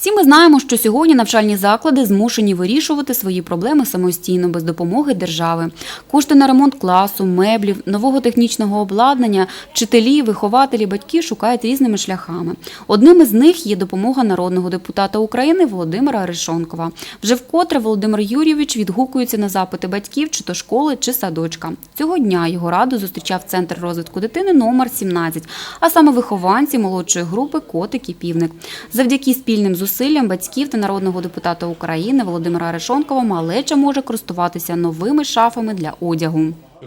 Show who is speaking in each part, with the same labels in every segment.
Speaker 1: Всі ми знаємо, що сьогодні навчальні заклади змушені вирішувати свої проблеми самостійно без допомоги держави. Кошти на ремонт класу, меблів, нового технічного обладнання, вчителі, вихователі, батьки шукають різними шляхами. Одним із них є допомога народного депутата України Володимира Арешонкова. Вже вкотре Володимир Юрійович відгукується на запити батьків, чи то школи, чи садочка. Цього дня його раду зустрічав центр розвитку дитини номер 17, а саме вихованці молодшої групи Котик і Півник. Завдяки спільним зусиллям батьків та народного депутата України Володимира Арешонкова малеча може користуватися новими шафами для одягу.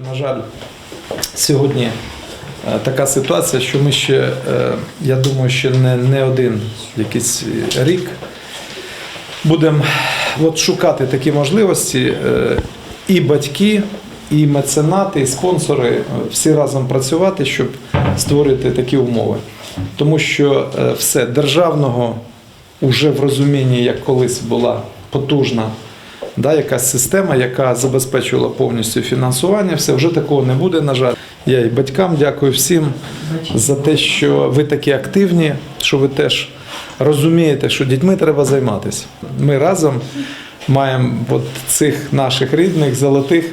Speaker 2: На жаль, сьогодні е, така ситуація, що ми ще, е, я думаю, ще не, не один якийсь рік будемо шукати такі можливості. е, І батьки, і меценати, і спонсори всі разом працювати, щоб створити такі умови. Тому що все державного уже в розумінні, як колись була потужна да, якась система, яка забезпечувала повністю фінансування. Все вже такого не буде. На жаль, я і батькам дякую всім за те, що ви такі активні, що ви теж розумієте, що дітьми треба займатися. Ми разом маємо от цих наших рідних, золотих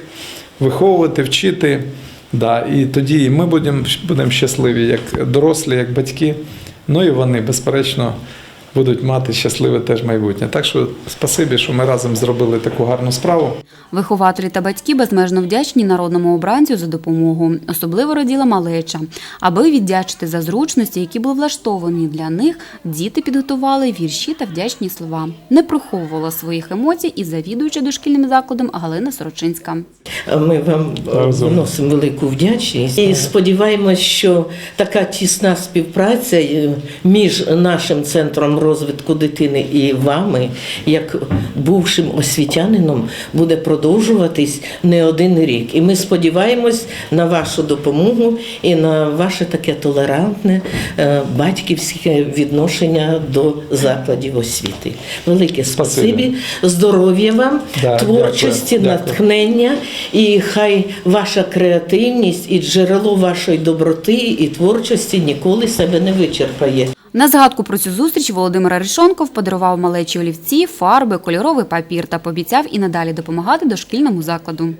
Speaker 2: виховувати, вчити. Да, і тоді ми будемо будемо щасливі, як дорослі, як батьки. Ну і вони, безперечно, будуть мати щасливе теж майбутнє. Так що спасибі, що ми разом зробили таку гарну справу.
Speaker 1: Вихователі та батьки безмежно вдячні народному обранцю за допомогу, особливо раділа малеча. Аби віддячити за зручності, які були влаштовані для них, діти підготували вірші та вдячні слова. Не приховувала своїх емоцій і завідуюча дошкільним закладом Галина Сорочинська.
Speaker 3: Ми вам е, вносимо велику вдячність і сподіваємось, що така тісна співпраця е, між нашим центром розвитку дитини і вами, як бувшим освітянином, буде продовжуватись не один рік. І ми сподіваємось на вашу допомогу і на ваше таке толерантне е, батьківське відношення до закладів освіти. Велике
Speaker 2: Спасибі.
Speaker 3: здоров'я вам,
Speaker 2: Да,
Speaker 3: творчості,
Speaker 2: дякую.
Speaker 3: натхнення, і хай ваша креативність і джерело вашої доброти і творчості ніколи себе не вичерпає.
Speaker 1: На згадку про цю зустріч Володимир Арешонков подарував малечі олівці, фарби, кольоровий папір та пообіцяв і надалі допомагати дошкільному закладу.